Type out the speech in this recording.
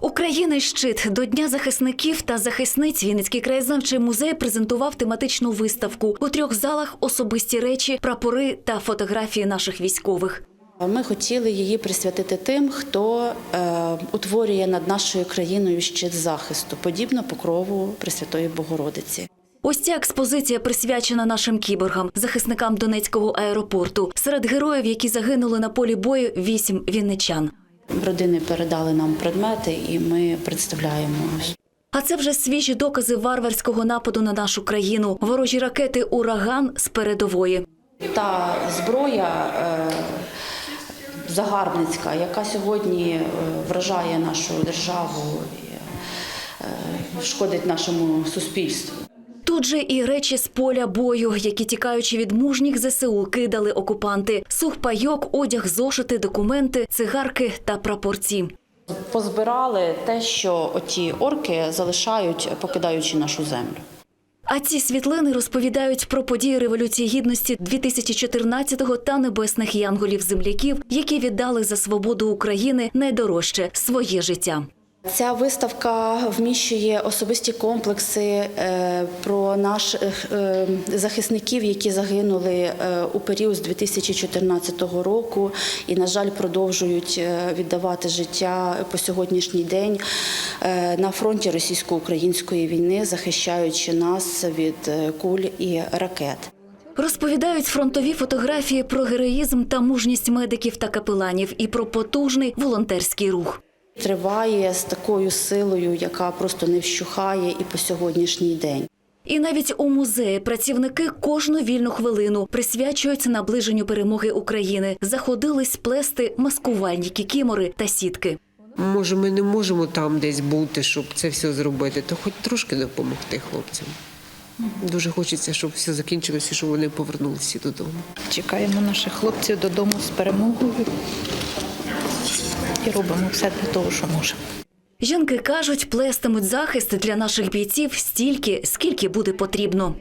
Україна щит до Дня захисників та захисниць Вінницький краєзнавчий музей презентував тематичну виставку у трьох залах особисті речі, прапори та фотографії наших військових. Ми хотіли її присвятити тим, хто е, утворює над нашою країною щит захисту, подібно покрову Пресвятої Богородиці. Ось ця експозиція присвячена нашим кіборгам, захисникам Донецького аеропорту. Серед героїв, які загинули на полі бою, вісім вінничан. Родини передали нам предмети, і ми представляємо. А це вже свіжі докази варварського нападу на нашу країну. Ворожі ракети Ураган з передової. Та зброя е, загарбницька, яка сьогодні е, вражає нашу державу, і, е, шкодить нашому суспільству. Тут же і речі з поля бою, які тікаючи від мужніх ЗСУ, кидали окупанти. Сухпайок, одяг, зошити, документи, цигарки та прапорці. Позбирали те, що оті орки залишають, покидаючи нашу землю. А ці світлини розповідають про події Революції Гідності 2014-го та небесних янголів-земляків, які віддали за свободу України найдорожче своє життя. Ця виставка вміщує особисті комплекси е, про наших е, захисників, які загинули е, у період з 2014 року і, на жаль, продовжують віддавати життя по сьогоднішній день на фронті російсько-української війни, захищаючи нас від куль і ракет. Розповідають фронтові фотографії про героїзм та мужність медиків та капеланів і про потужний волонтерський рух. Триває з такою силою, яка просто не вщухає і по сьогоднішній день. І навіть у музеї працівники кожну вільну хвилину присвячують наближенню перемоги України. Заходились плести маскувальні кікімори та сітки. Може, ми не можемо там десь бути, щоб це все зробити, то хоч трошки допомогти хлопцям. Дуже хочеться, щоб все закінчилося, щоб вони повернулися додому. Чекаємо наших хлопців додому з перемогою і робимо все для того, що можемо. Жінки кажуть, плестимуть захист для наших бійців стільки, скільки буде потрібно.